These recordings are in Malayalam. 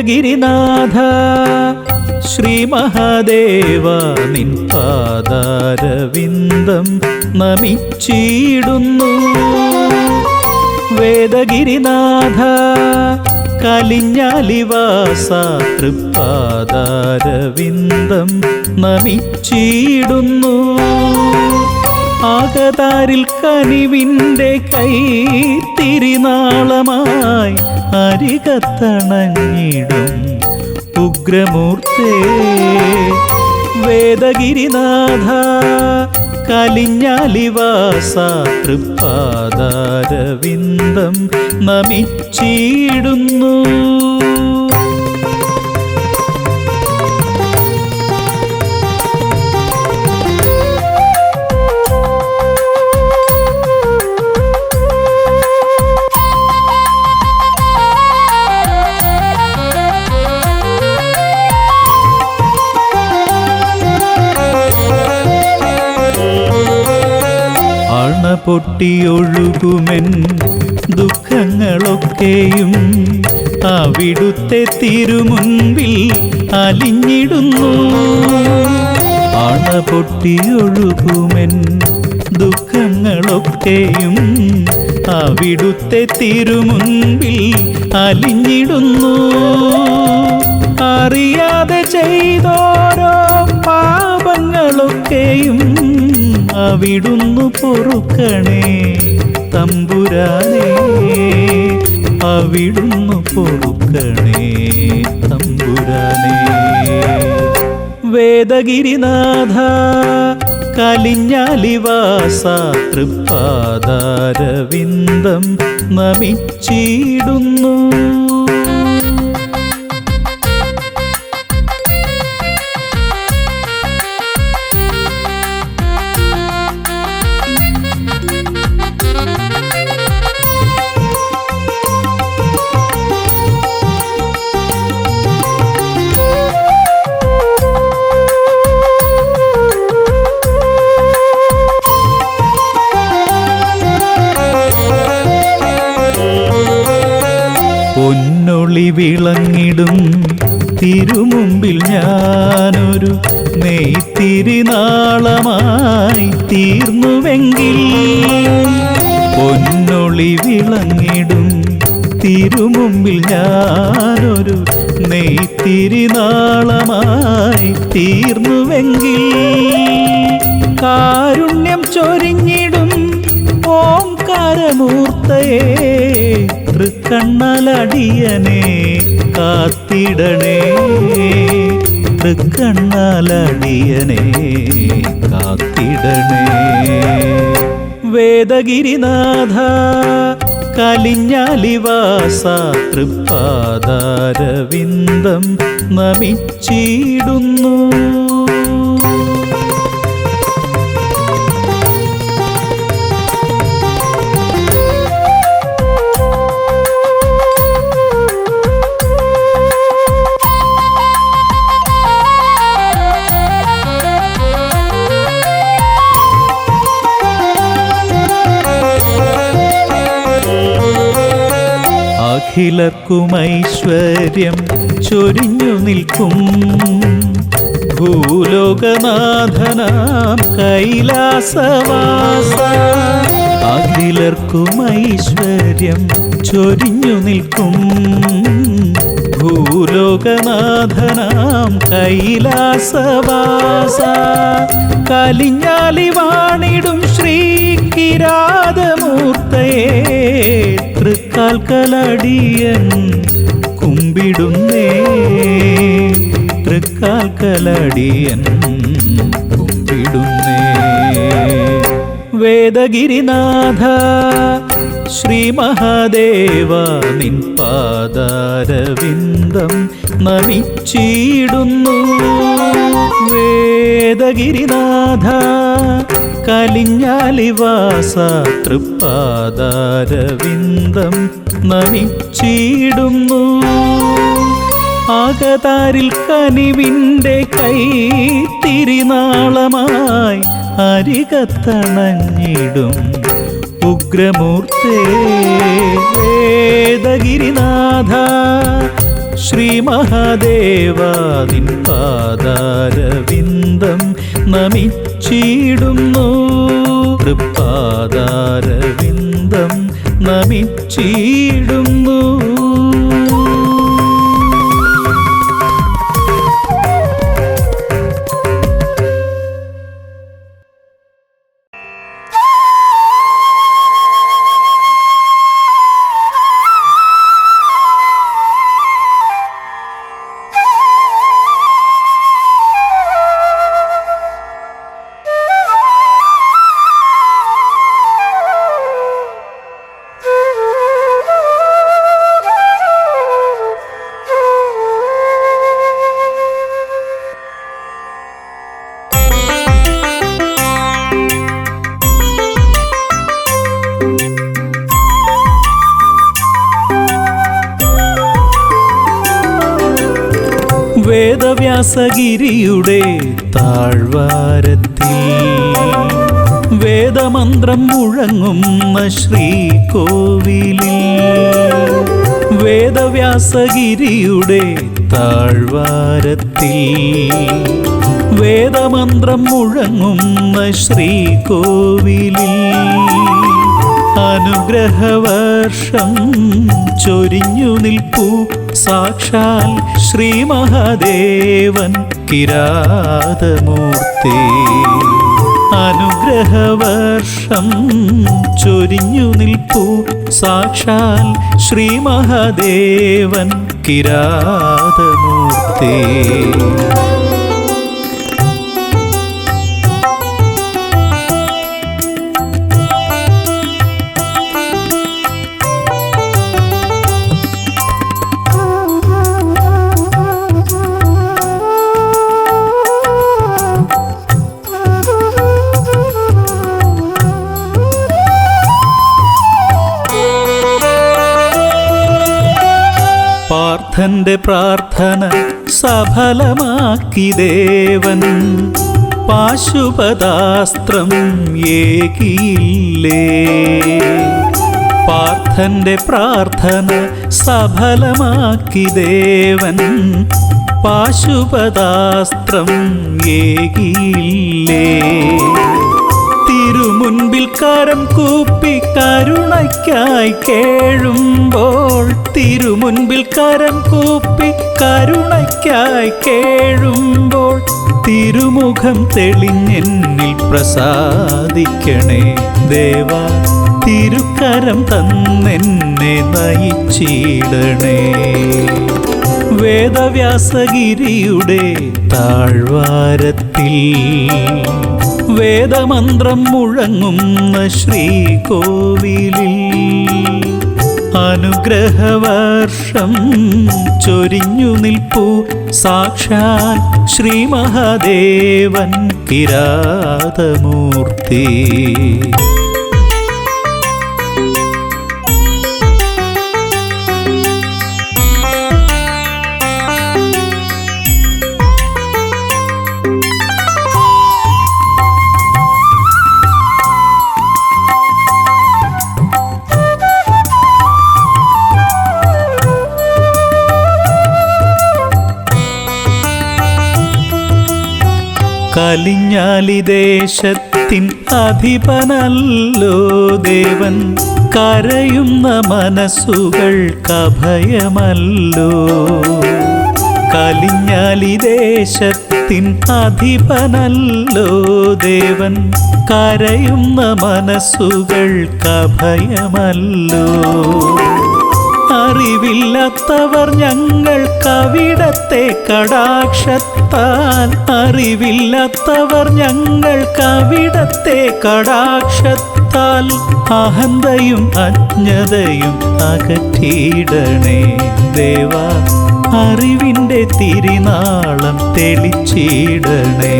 വേദഗിരിനാഥ ശ്രീ മഹാദേവ നിൻ പാദാരവിന്ദം നമിച്ചിടുന്നു. വേദഗിരിനാഥ കലിഞ്ഞാലിവാസ തൃപ്പാദാരവിന്ദം നമിച്ചിടുന്നു. ആകതാരിൽ കനിവിന്റെ കൈ തിരിനാളമായി അരികത്തണഞ്ഞിടും ഉഗ്രമൂർത്തേ. വേദഗിരിനാഥ കലിഞ്ഞാലിവാസ തൃപ്പാദാരവിന്ദം നമിച്ചിടുന്നു. പൊട്ടിയൊഴുകുമെൻ ദുഃഖങ്ങളൊക്കെയും അവിടുത്തെ തിരുമുൻപിൽ അലിഞ്ഞിടുന്നു. അണ പൊട്ടിയൊഴുകുമെൻ ദുഃഖങ്ങളൊക്കെയും അവിടുത്തെ തിരുമുൻപിൽ അലിഞ്ഞിടുന്നു. അറിയാതെ ചെയ്തോരോ പാപങ്ങളൊക്കെയും അവിടുന്നു പൊറുക്കണേ തമ്പുരാനേ. അവിടുന്നു പൊറുക്കണേ തമ്പുരാനേ. വേദഗിരിനാഥ കലിഞ്ഞാലിവാസ തൃപ്പാദാരവിന്ദം നമിച്ചിടുന്നു. പൊന്നൊളി വിളങ്ങിടും. തിരുമുമ്പിൽ ഞാനൊരു നെയ്ത്തിരിനാളമായി തീർന്നുവെങ്കിൽ പൊന്നൊളി വിളങ്ങിടും. തിരുമുമ്പിൽ ഞാനൊരു നെയ്ത്തിരിനാളമായി തീർന്നുവെങ്കിൽ കാരുണ്യം ചൊരിഞ്ഞിടും ഓംകാരമൂർത്തയെ തൃക്കണ്ണലടിയനെ കാത്തിടണേ. തൃക്കണ്ണലടിയനെ കാത്തിടണേ. വേദഗിരിനാഥ കലിഞ്ഞാലിവാസ തൃപ്പാദാരവിന്ദം നമിച്ചിടുന്നു. അഖിലർക്കും ചൊരിഞ്ഞു നിൽക്കും. ഭൂലോകനാഥനാം കൈലാസവാസ. അഖിലർക്കും ഐശ്വര്യം ചൊരിഞ്ഞു നിൽക്കും. ഭൂലോകനാഥനാം കൈലാസവാസ. കലിഞ്ഞാലി വാണിടും ശ്രീ കിരാതമൂർത്തയെ. തൃക്കാൽക്കലടിയൻ കുമ്പിടുന്നേ. തൃക്കാൽ കലടിയൻ കുമ്പിടുന്നേ. വേദഗിരിനാഥ ശ്രീ മഹാദേവ നിൻ പാദാരവിന്ദം നമിച്ചിടുന്നു. വേദഗിരിനാഥ കലിഞ്ഞാലിവാസ തൃപ്പാദാരവിന്ദം നമിച്ചിടുന്നു. ആകതാരിൽ കനിവിന്റെ കൈ തിരിനാളമായി അരികത്തണഞ്ഞിടും ഉഗ്രമൂർത്തേ. വേദഗിരിനാഥ ശ്രീ മഹാദേവാദിൻ പാദാരവിന്ദം നമിച്ചിടുന്നു. തൃപ്പാദാരവിന്ദം നമിച്ചിടുന്നു. വേദവ്യാസഗിരിയുടെ താഴ്വാരത്തിൽ വേദമന്ത്രം മുഴങ്ങുന്ന ശ്രീകോവിലിൽ വേദവ്യാസഗിരിയുടെ താഴ്വാരത്തിൽ വേദമന്ത്രം മുഴങ്ങുന്ന ശ്രീകോവിലിൽ അനുഗ്രഹവർഷം ചൊരിഞ്ഞു നിൽപ്പൂ. സാക്ഷാൽ ശ്രീ മഹാദേവൻ കിരാതമൂർത്തി. അനുഗ്രഹവർഷം ചൊരിഞ്ഞു നിൽപ്പൂ. സാക്ഷാൽ ശ്രീ മഹാദേവൻ കിരാതമൂർത്തി. പാർത്ഥന്റെ പ്രാർത്ഥന സഫലമാക്കി ദേവൻ പാശുപദാസ്ത്രം ഏകിയില്ലേ. പാർത്ഥന്റെ പ്രാർത്ഥന സഫലമാക്കി ദേവൻ പാശുപദാസ്ത്രം ഏകിയില്ലേ. തിരുമുൻപിൽ കരം കൂപ്പി കരുണയ്ക്കായി കേഴുമ്പോൾ തിരുമുൻപിൽ കരം കൂപ്പി കരുണയ്ക്കായി കേഴുമ്പോൾ തിരുമുഖം തെളിഞ്ഞെന്നിൽ പ്രസാദിക്കണേ ദേവ തിരുക്കരം തന്നെന്നെ നയിച്ചിടണേ. വേദവ്യാസഗിരിയുടെ താഴ്വാരത്തിൽ വേദമന്ത്രം മുഴങ്ങുന്ന ശ്രീകോവിലിൽ അനുഗ്രഹവർഷം ചൊരിഞ്ഞു നിൽപ്പു. സാക്ഷാൽ ശ്രീ മഹാദേവൻ കിരാതമൂർത്തി കലിഞ്ഞാലി ദേശത്തിൻ അധിപനല്ലോ ദേവൻ. കരയുന്ന മനസ്സുകൾക്കഭയമല്ലോ കാലിഞ്ഞാലി ദേശത്തിൻ അധിപനല്ലോ ദേവൻ. കരയുന്ന മനസ്സുകൾക്കഭയമല്ലോ അറിവില്ലാത്തവർ ഞങ്ങൾ കവിടത്തെ കടാക്ഷത്താൻ അറിവില്ലാത്തവർ ഞങ്ങൾ കവിടത്തെ കടാക്ഷത്താൽ. അഹന്തയും അജ്ഞതയും അകറ്റിയിടണേ ദേവ. അറിവിന്റെ തിരിനാളം തെളിച്ചിടണേ.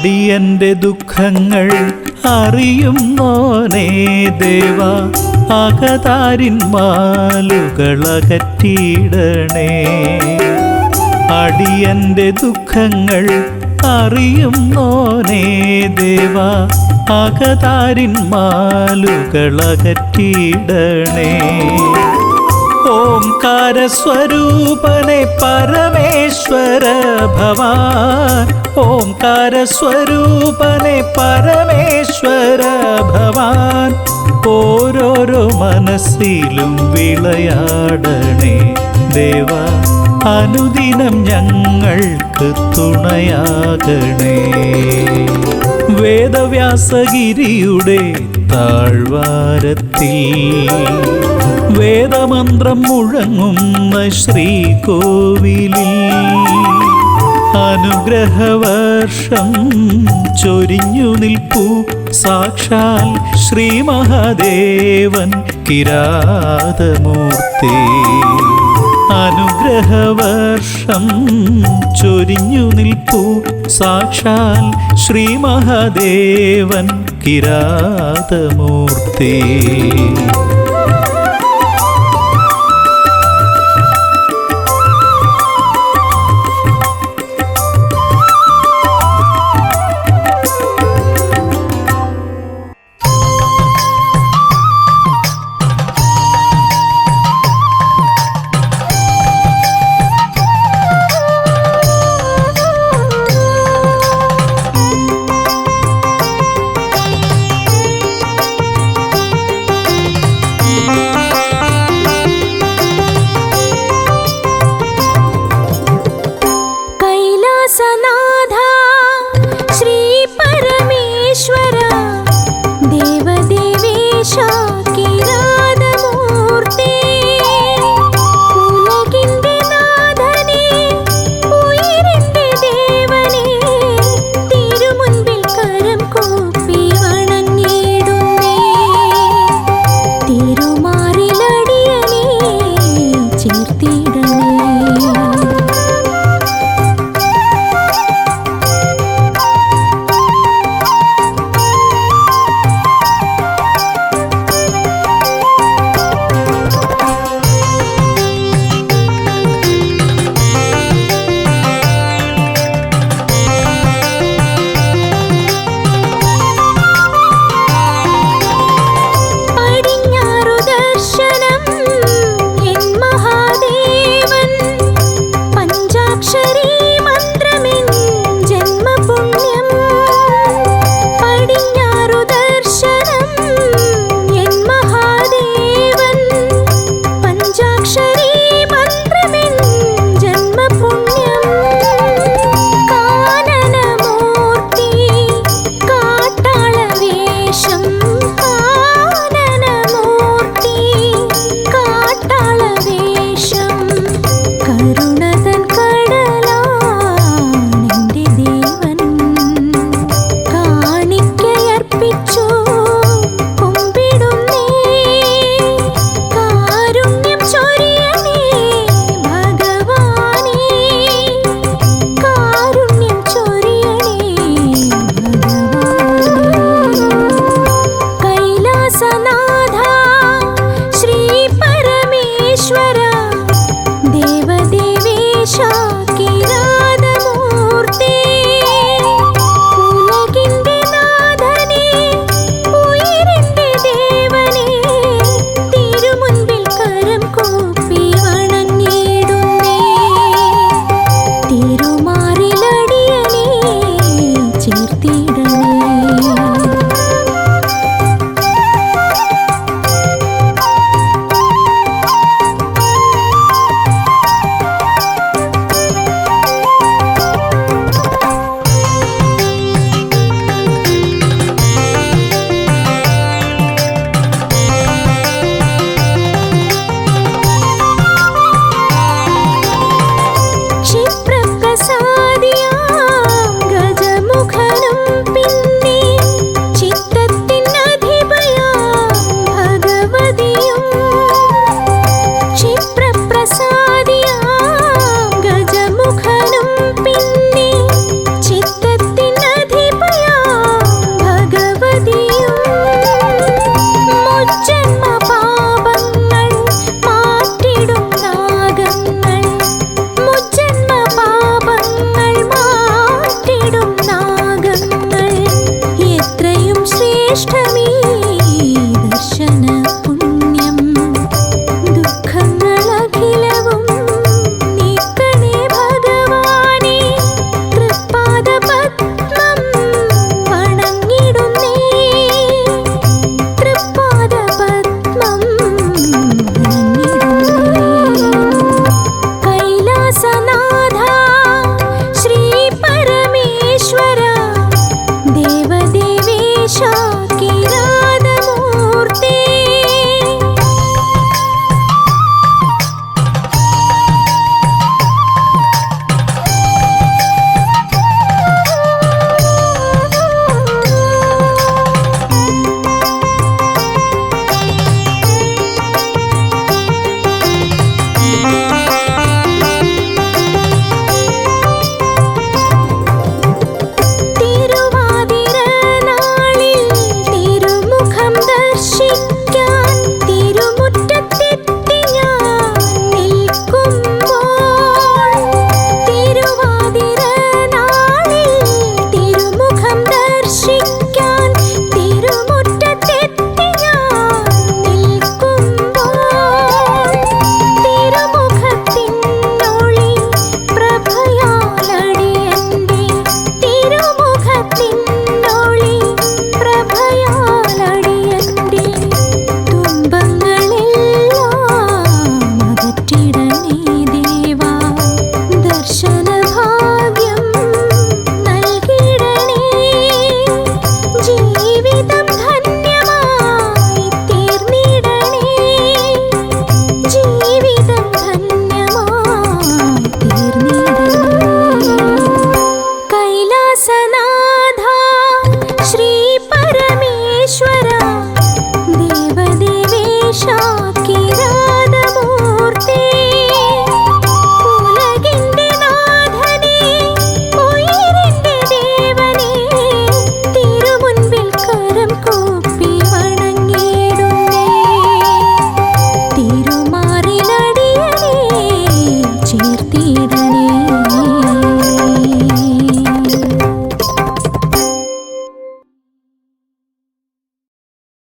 അടിയന്റെ ദുഃഖങ്ങൾ അറിയുന്നോനേ ദേവ അകതാരിൻ മാലുകളകറ്റിയിടണേ അടിയന്റെ ദുഃഖങ്ങൾ അറിയുന്നോനേ ദേവ അകതാരിൻ മാലുകളകറ്റിയിടണേ ഓംകാര സ്വരൂപനെ പരമേശ്വര ഭവാൻ. ഓംകാര സ്വരൂപനെ പരമേശ്വര ഭവാൻ. ഓരോരോ മനസ്സിലും വിളയാടണേ ദേവ അനുദിനം ഞങ്ങൾക്ക് തുണയാകണേ. വേദവ്യാസഗിരിയുടെ താഴ്വാരത്തിൽ വേദമന്ത്രം മുഴങ്ങുന്ന ശ്രീകോവിലിൽ അനുഗ്രഹവർഷം ചൊരിഞ്ഞു നിൽപ്പു. സാക്ഷാൽ ശ്രീ മഹാദേവൻ കിരാതമൂർത്തി. അനുഗ്രഹവർഷം ചൊരിഞ്ഞു നിൽപ്പു. സാക്ഷാൽ ശ്രീ മഹാദേവൻ കിരാതമൂർത്തി.